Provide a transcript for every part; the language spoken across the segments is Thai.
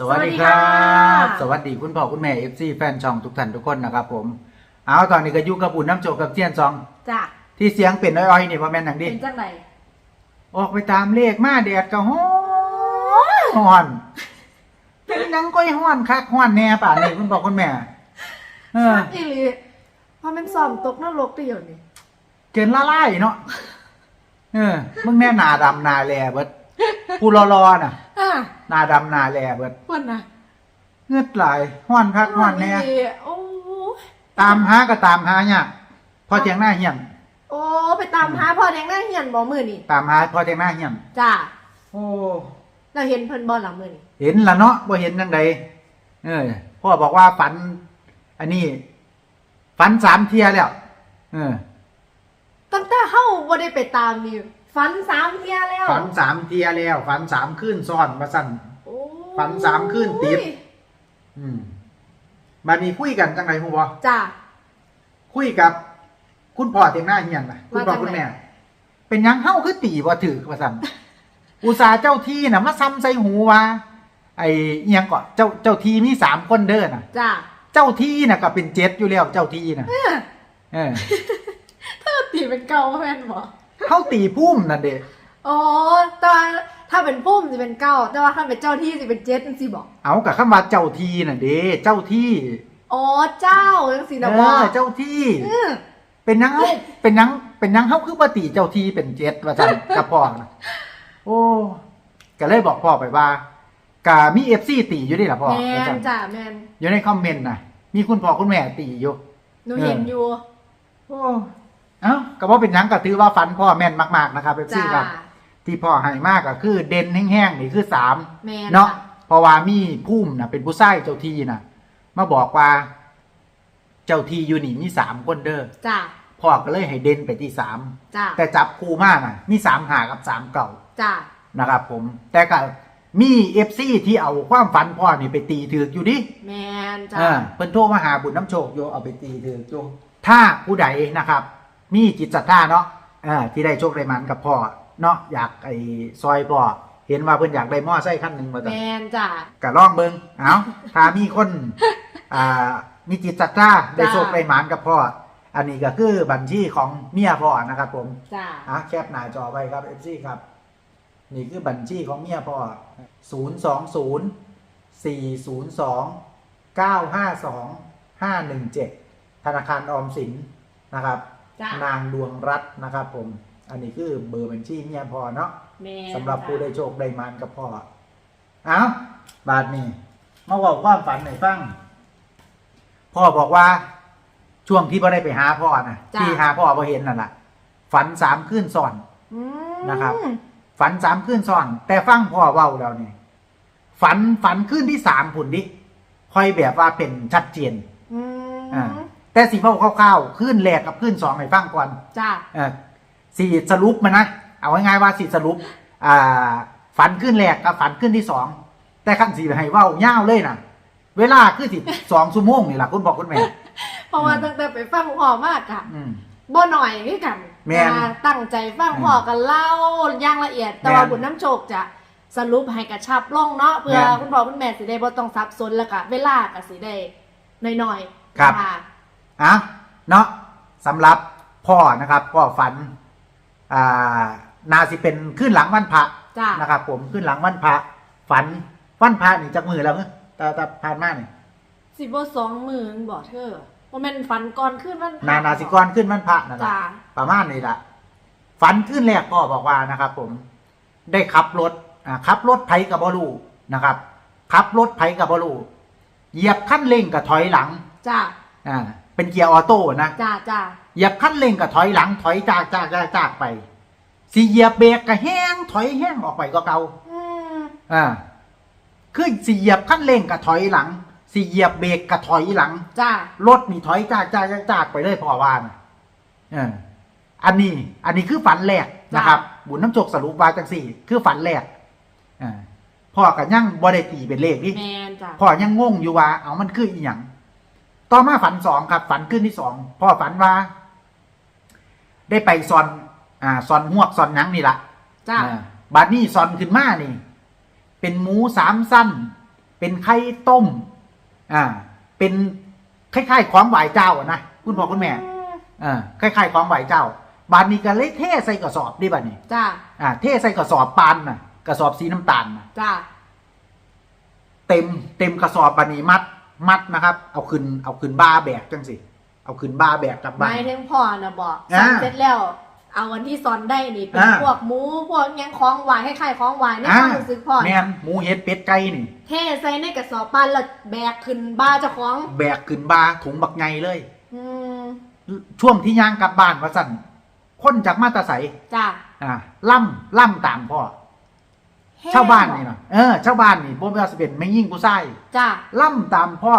สวัสดีครับ สวัสดีคุณพ่อคุณแม่เอฟซีแฟนช่องทุกท่านทุกคนนะครับผม เอาตอนนี้ก็อยู่กับอุ่นน้ำโจกกับเทียนซอง จ้ะ ที่เสียงเป็นอ้อยๆนี่ว่าแม่นหนังดิ เป็นจังไหนออกไปตามเลขมาแดดก็ฮ้อนฮ้อนเป็นหนังก้อยฮ้อนคักฮ้อนแน่ป่านนี้คุณพ่อคุณแม่ เอออีหลีพอมันสอมตกนรกได้อยู่นี่เกินละลายเนาะ เออ มึงแน่หนาดำหนาแลเบิดผู้รอๆน่ะอะ หนาดำหนาแลเบิดวันน่ะเงือดไหลายฮ้อนคักฮ้อนแน่อีหลีโอ้ยตามหาก็ตามหาเนี่ยพอเทียงหน้าเหี่ยนโอ้ไปตามหาพ่อแดงหน้าเหียนบ่มือนี่ตามหาพอเทียงหน้าเหี่ยนจ้ะโอ้เราเห็นเพิ่นบ่หลังมือนี่เห็นละเนาะบ่เห็นจังใดเออพ่อบอกว่าฝัน อันนี้ฝันสามเทียแล้วเออตั้งแต่เฮาบ่ได้ไปตามนี่ ฝันสามเที่ยแล้วฝันสามเทียแล้ว ฝันสามคืนซ้อนมาสั่น โอ้ยฝันสามคืนติด อืมมานี่คุยกันจังไรฮู้บ่จ้ะ คุยกับ คุณพ่อเทียงหน้าเหี่ยนน่ะคุณพ่อว่าจังไหน คุณแม่ เป็นหยังเฮาคือตีบ่ถือว่าสั่น อุตส่าห์เจ้าที่น่ะมาซ้ำใส่หูว่า ไอ้อิหยังก็เจ้าเจ้าที่มีสามคนเด้อน่ะ จ้ะเจ้าที่น่ะก็เป็นเจ็ดอยู่แล้วเจ้าที่น่ะ เออเออถ้าตีเป็นเก่าแม่นบ่ เฮาตีพุ่มนั่นเด้อ๋อแต่ว่าถ้าเป็นพุ่มสิเป็นเก้า แต่ว่าถ้าเป็นเจ้าที่สิเป็นเจ็ดจังซี่บ่เอากับคำว่าเจ้าที่น่ะเด้เจ้าที่อ๋อเจ้าจังซี่เอนะบ่อเจ้าที่ เออเป็นหยังเฮาเป็นหยังเป็นหยังเฮาคือบ่ตีเจ้าที่เป็นเจ็ดว่าซั่นกับพ่อน่ะโอ้ก็เลยบอกพ่อไปว่าก็มี FC ตีอยู่เดิล่ะพ่อแมว่าซั่นนจ้ะแมนอยู่ในคอมเมนต์น่ะมีคุณพ่อคุณแม่ตีอยู่ หนูเห็นอยู่ โอ้ เอ้าก็บ่เป็นหยังก็ถือว่าฝันพ่อแม่นมากๆนะครับ FC จ้าครับ ที่พ่อให้มากก็คือเด่นแห้งๆนี่คือสาม แมนเนาะจ้เพราะว่ามีพุ่มนะเป็นผู้ชายเจ้าที่นะมาบอกว่า เจ้าที่อยู่นี่มีสามคนเด้อจ้าพ่อก็เลยให้เด่นไปที่สามจ้าแต่จับคู่มากน่ะมีสามหากับสามเก่าจ้านะครับผม แต่ก็มีเอฟซีที่เอาความฝันพ่อนี่ไปตีถือกอยู่ดิแมนจ้าเออเพิ่นโทรมาหาบุญน้ำโชคโยเอาไปตีถือกโยถ้าผู้ใดนะครับ มีจิตศรัทธาเนาะเออที่ได้โชคได้หมันกับพ่อเนาะอยากไอ้ซอยพ่อเห็นว่าเพิ่นอยากได้มอไซค์คันหนึ่งมาแมตั้งนจ้าก็ลองเบิงเอาถ้ามีคน อ่ามีจิตศรัทธาได้โชคได้หมานกับพ่ออันนี้ก็คือบัญชีของเมียพ่อนะครับผม จ้าอะแคปหน้าจอไว้ครับ FC ครับ นี่คือบัญชีของเมียพ่อ 0 2 0 4 0 2 9 5 2 5 1 7 ธนาคารออมสินนะครับ จ้านางดวงรัตน์นะครับผม อันนี้คือเบอร์บัญชีเมียพ่อเนาะ แมนสำหรับผู้ได้โชคได้มานกับพ่อ เอาบาทนี้ มาบอกความฝันหน่อยฟัง พ่อบอกว่า ช่วงที่พ่ได้ไปหาพ่อนะที่หาพ่อพอเห็นนั่นแหละฝันสามคืนซ้อน อืมนะครับ ฝันสามคืนซ้อน แต่ฟังพ่อเว้าแล้วนี่ฝันฝันคืนที่สามผุนดิค่อยแบบว่าเป็นชัดเจน อืมอ่า แต่สีเฝ้าคร่าวๆคืนแรกกับคืนสองให้ฟังก่อนจ้าเออสี่สรุปมานะเอาง่ายๆว่าสี่สรุปอ่าฝันขึ้นแรกกับฝันขึ้นที่สองแต่ขั้นสี่ให้เว้าเง่าวเลยนะเวลาคือสิสองชั่วโมงนี่แหละคุณบอกคุณแม่ เพราะว่าตั้งแต่ไปฟังพ่อมากอะอืม บ่หน่อยคือกันแม่นอ่าตั้งใจฟังพ่อกันเล่าอย่างละเอียด แต่ว่าแม่นบุญน้ำโชคจะสรุปให้กระชับล่องเนาะเพื่อแม่นคุณพ่อคุณแม่สิได้บ่ต้องซับซ้อนแล้วก็เวลาก็สิได้น้อยๆครับค่ะ อะเนาะสำหรับพ่อนะครับพ่อฝันอ่านาสิเป็นขึ้นหลังวันพระจ้านะครับ ผมขึ้นหลังวันพระฝันวันพระนี่จากมือแล้วเนอะแต่แต่ผ่านมานี่สิบ่สองหมื่นบ่เธอบ่แม่นฝันก่อนขึ้นวันพระนานาสิกรขึ้นวันพระนั่นแหละจ้าประมาณนี้ละฝันขึ้นแรกพ่อบอกว่านะครับ ผมได้ขับรถอ่าขับรถไผกับบอลูนะครับขับรถไผกับบอลูเหยียบขั้นเร่งกับถอยหลังจ้าอ่า เป็นเกียร์ออโต้นะจ้าจ้าเหยียบขั้นเร่งกับถอยหลังถอยจากจากจากจากไปสีเหยียบเบรกกับแห้งถอยแห้งออกไปก็เก่าอืมอ่าคือสีเหยียบขั้นเร่งกับถอยหลังสีเหยียบเบรกกับถอยหลังจ้ารถนี่ถอยจากจากจากจากไปเลยพ่อว่านะเอออันนี้ อันนี้คือฝันแรกนะครับบุญน้ำจกสรุปว่าจังสี่ คือฝันแรกอ่าพ่อกับยังบ่ได้ตีเป็นเลขนี่แมนจ้าพ่อยังงงอยู่ว่าเอามันคืออีหยัง ต่อมาฝันสองครับ ฝันขึ้นที่สองพ่อฝันว่า ได้ไปซอน อ่าซอนหวกซอนหยังนี่ละจ้า อ่าบาดนี้ซอนขึ้นมานี่ เป็นหมูสามสั้น เป็นไข่ต้ม อ่า เป็นคล้ายๆของไหวเจ้าอะนะคุณพ่อคุณแม่อ่าคล้ายๆของไหวเจ้า บานนี้ก็เลยเทใส่กระสอบดิบัดนี้จ้า อ่า เทใส่กระสอบปานน่ะกระสอบสีน้ำตาลน่ะ จ้า เต็มเต็มกระสอบบานี้มัด มัดนะครับ เอาขึ้นเอาขึ้นบ้าแบกจังสิ เอาขึ้นบ้าแบกกลับหบ้ามานยถึงพ่อนะบอกอ่าสอนเสร็จแล้ว เอาวันที่สอนได้นี่เป็นอ่า พวกหมูพวกหยังของหวานคล้ายๆของหวานในความรู้สึกพ่อแมนหมูเห็ดเป็ดไก่นี่ เทใส่ในกระสอบปั้นแล้วแบกขึ้นบ้าเจ้าของ แบกขึ้นบ้าถุงบักไงเลย อืมช่วงที่ย่างกลับบ้านว่าสั่นคนจากมาตาใสจ้าอ่าล่ำล่ำตามพ่อ ชาวบ้านนี่นะเออชาวบ้านนี่บ่ว่าสิเป็นไม่ยิ่งผู้ชายจ้าล่ำตามพ่อ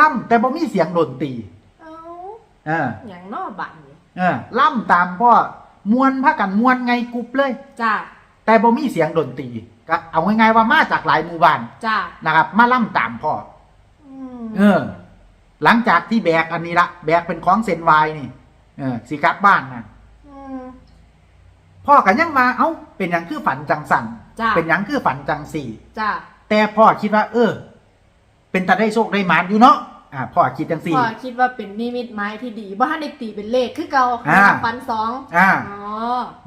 ล่ำแต่บ่มีเสียงดนตรีเอ้าเอออย่างนอกบ้านนี่เออล่ำตามพ่อมวนพากันมวนไงกรุบเลย จ้าแต่บ่มีเสียงดนตรีก็เอาง่ายๆว่ามาจากหลายหมู่บ้านจ้านะครับมาล่ำตามพ่ออืมเออ หลังจากที่แบกอันนี้ละแบกเป็นของเซนไวายนี่เออสิกลับบ้านนะม พ่อกันยังมาเอ้าเป็นหยังคือฝันจังสันจ้าเป็นหยังคือฝันจังสี่ จ้าแต่พ่อคิดว่า เออ เป็นตาได้โชคได้หมานอยู่เนาะอ่าพ่อคิดจังสี่ พ่อคิดว่าเป็นนิมิตไม้ที่ดีว่าถ้าในตีเป็นเลขคือเก่าอ่าฟันสองอ่า อ๋อ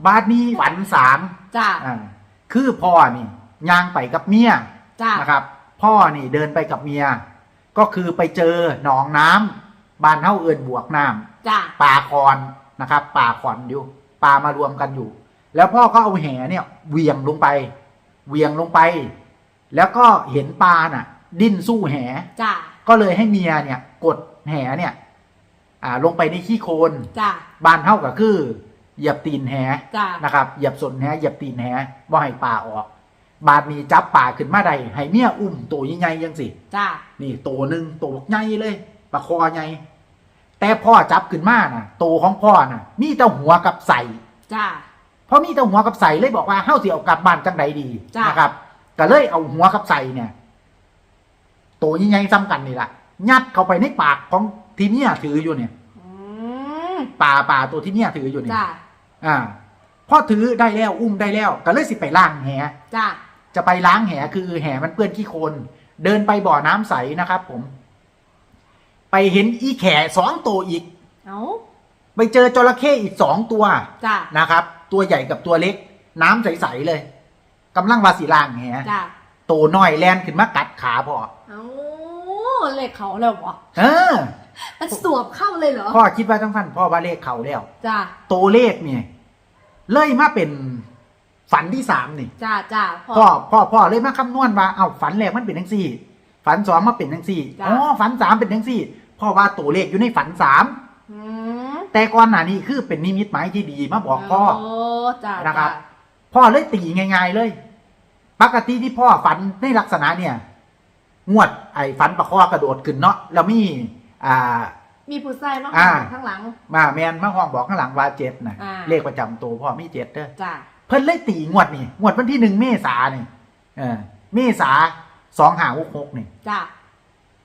บาทนี้ฝันสามจ้าอ่าคือพ่อนี่ย่างไปกับเมียจ้านะครับ พ่อนี่เดินไปกับเมีย ก็คือไปเจอหนองน้ำบ้านเท่าเอินบวกน้ำจ้าปลาคอนนะครับปลาขอนอยู่ปลามารวมกันอยู่ แล้วพ่อก็เอาแหเนี่ยเหวียงลงไปเหวียงลงไป แล้วก็เห็นปลาน่ะ ดิ้นสู้แหจ้าก็เลยให้เมียเนี่ย กดแหเนี่ย อ่า ลงไปในขี้โคลนจ้าบานเท่ากับคือเหยียบตีนแหจ้านะครับเหยียบสนแหเหยียบตีนแหว่าให้ปลาออก บาดนี้จับปลาขึ้นมาได้ให้เมียอุ้มตัวใหญ่ๆยังสิจ้านี่ตัวหนึ่งตัวใหญ่เลยปลาคอใหญ่แต่พ่อจับขึ้นมาน่ะตัวของพ่อน่ะ มีแต่หัวกับใสจ้า เพราะมีแต่หัวกับใสเลยบอกว่าเฮ้าสิเอากลับบ้านจังใดดีจ้ะ นะครับก็เลยเอาหัวกับใสเนี่ย ตัวใหญ่ๆซ้ำกันนี่แหละยัดเข้าไปในปากของที่เมียถืออยู่เนี่ยอืมปลาปลาตัวที่เมียถืออยู่เนี่ย จ้าอ่าพ่อถือได้แล้วอุ้มได้แล้วก็เลยสิไปล้างแห จ้าจะไปล้างแหคือแหมันเปื้อนขี้โคลนเดินไปบ่อน้ำใสนะครับผม ไปเห็นอีแขสองตัวอีก เอาไปเจอจระเข้อีกสองตัวจ้านะครับ ตัวใหญ่กับตัวเล็ก น้ำใสๆเลยกำลังวาสีล่างแหจ้าตัวน้อยแลนขึ้นมากัดขาพ่อเอาเลขเขาแล้วบ่เออมันสวบเข้าเลยเหรอพ่อคิดว่าทั้งพันพ่อว่าเลขเขาแล้ว จ้าตัวเลขเนี่ยเลยมาเป็นฝันที่สามนี่ จ้าจ้าพ่อพ่อพ่อเลยมาคำนวณว่าเอาฝันแรกมันเป็นทั้งสี่ ฝันสองมาเป็นทั้งสี่จ้ะ อ๋อฝันสามเป็นทั้งสี่พ่อว่าตัวเลขอยู่ในฝันสามอืม แต่ก่อนหน้านี้คือเป็นนิมิตหมายที่ดีมาบอกพ่อโอ้จ้านะครับจ้าพ่อเลยตีง่ายๆเลย ปกติที่พ่อฝันในลักษณะเนี่ย งวดไอ้ฝันประคอกระโดดขึ้นเนาะแล้วมี อ่า มีผู้ชายมาอ่า ข้างหลัง มาแมนมาห้องบอกข้างหลังว่าเจ็ดนะอ่า เลขประจำตัวพ่อมีเจ็ดเด้อ จ้าเพิ่นเลยตีงวดนี่งวดวันที่หนึ่งเมษาเนี่ยเออเมษาสองหาหกหกนี่จ้า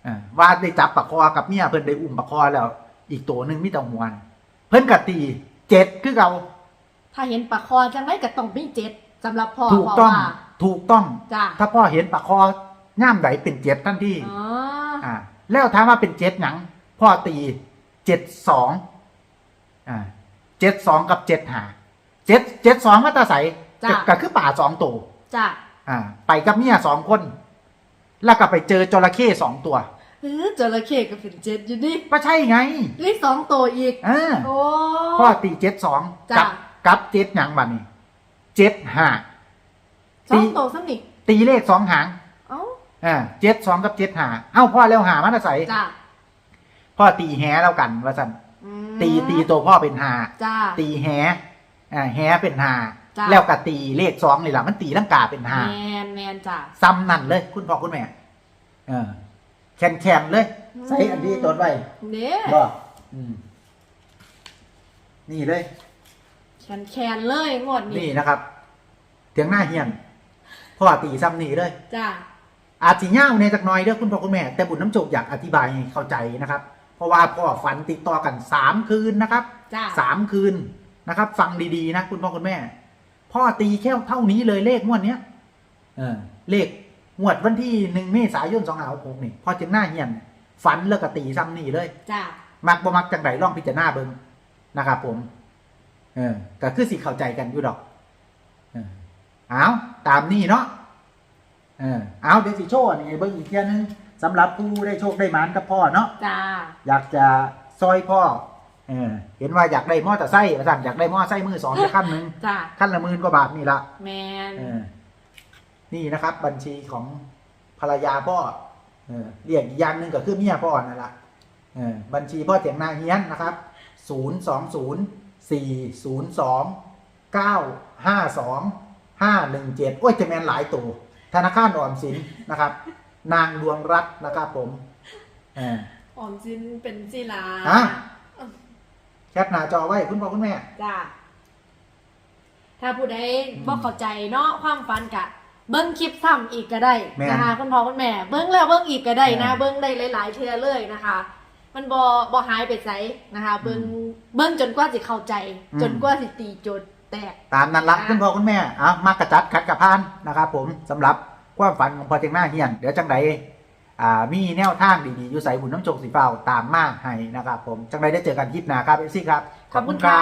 เออว่าได้จับปะคอกับเมียเพิ่นได้อุ้มปะคอแล้ว อีกตัวหนึ่งมีแต่หัวน่ะเพิ่นกตีเจ็ดคือเก่าถ้าเห็นปลาคอจังไรก็ต้องมีเจ็ดสำหรับพ่อถูกพ่อต้องว่า ถูกต้อง จ้าถ้าพ่อเห็นปะคอย่ามใดเป็นเจ็ดทันทีอ๋ออ่า แล้วถามว่าเป็นเจ็ดหยังพ่อตีเจ็ดสองอ่าเจ็ดสองกับเจ็ดหาเจ็ดเจ็ดสองมาตาใสจ้าก็คือป่าสองตัวจ้าอ่า ไปกับเมียสองคน แล้วก็ไปเจอจระเข้สองตัว เออจระเข้ก็เป็นเจ็ดอยู่ดิก็ใช่ไงเลขสองตัวอีกอ่าโอ้ พ่อตีเจ็ดสองจ้ะ กับกับเจ็ดหยังบัดนี้เจ็ดห้า สองตัวสักนิดตีเลขสองหางเอ้าอ่าเจ็ดสองกับเจ็ดหาเอ้าพ่อแล้วหามาตาใสจ้าพ่อตีแฮแล้วกันว่าสันอืมตีตีตัวพ่อเป็นหาจ้าตีแฮอ่าแฮเป็นหาจ้ะ แล้วก็ตีเลขสองนี่แหละมันตีลังกาเป็นหาแมนแมนจ้าซ้ำนั่นเลย คุณพ่อคุณแม่เออ แคนแคนๆเลย ใส่อันนี้ตัวไว้เด้บ่อืมนี่เลยแคนแคนๆเลยงวดนี้นี่นะครับเถียงหน้าเฮียนพ่อตีซ้ำนี่เลย จ้าอาจสิย่าวในจากหน้อยเด้อคุณพ่อคุณแม่ แต่บุญน้ำโจกอยากอธิบายให้เข้าใจนะครับ เพราะว่าพ่อฝันติดต่อกันสามคืนนะครับ จ้าสามคืนนะครับ ฟังดีๆนะคุณพ่อคุณแม่ พ่อตีแค่เท่านี้เลยเลขงวดเนี้ยเออเลข งวดวันที่หนึ่งเมษายนสองห้าหกนี่พอจึงหน้าเฮียน ฝันเลิกกตีซ้ำนี่เลย จ้ามักบ่มักจังไดลองพิจารณาเบิ่งนะครับผม เออก็คือสิเข้าใจกันอยู่ดอก เออเอาตามนี่เนาะเออเอาเดี๋ยวสิโชว์นี่ให้เบิ่งอีกเที่ยนึงสำหรับผู้ได้โชคได้หมานกับพ่อเนาะ จ้าอยากจะซอยพ่อ เออ เห็นว่าอยากได้มอเตอร์ไซค์ว่าสั่นอยากได้มอเตอร์ไซค์มือสองจะขั้นหนึ่งจ้าขั้นละหมื่นกว่าบาทนี่ละแมน เออ นี่นะครับ บัญชีของภรรยาพ่อเออเรียกอีกอย่างหนึ่งก็คือเมียพ่อนั่นแหละเออบัญชีพ่อเถียงนาเฮียนนะครับศูนย์สองศูนย์สี่ศูนย์สองเก้าห้าสองห้าหนึ่งเจ็ดโอ้ยจะแมนหลายตัวธนาคารออมสินนะครับ นางดวงรัตน์นะครับผมเออออมสินเป็นจีลาฮะแคปหน้าจอไว้คุณพ่อคุณแม่ จ้า ถ้าผู้ใดบ่เข้าใจเนาะความฝันกะ เบิ้งคลิปซ้ำอีกก็ได้แม่น นะคะคุณพ่อคุณแม่ เบิ้งแล้วเบิ้งอีกก็ได้นะแม่นเบิ้งได้หลาย ๆ เทื่อเลยนะคะ มันบ่บ่หายไปไสนะคะ เบิ้งเบิ้งจนกว่าสิเข้าใจ อืม จนกว่าสิตีโจทย์แตก ตามนั้นละค่ะคุณพ่อคุณแม่อะมากระจัดคัดกระพานนะครับผมสำหรับความฝันของพ่อเจงหน้าเฮียน เดี๋ยวจังใดอ่ามีแนวทางดีๆอยู่ใส่บุญน้ำจงสีเฝ้าตามมาให้นะครับผมจังใดได้เจอกันคลิปหน้าครับเอฟซีครับขอบคุณค่ะ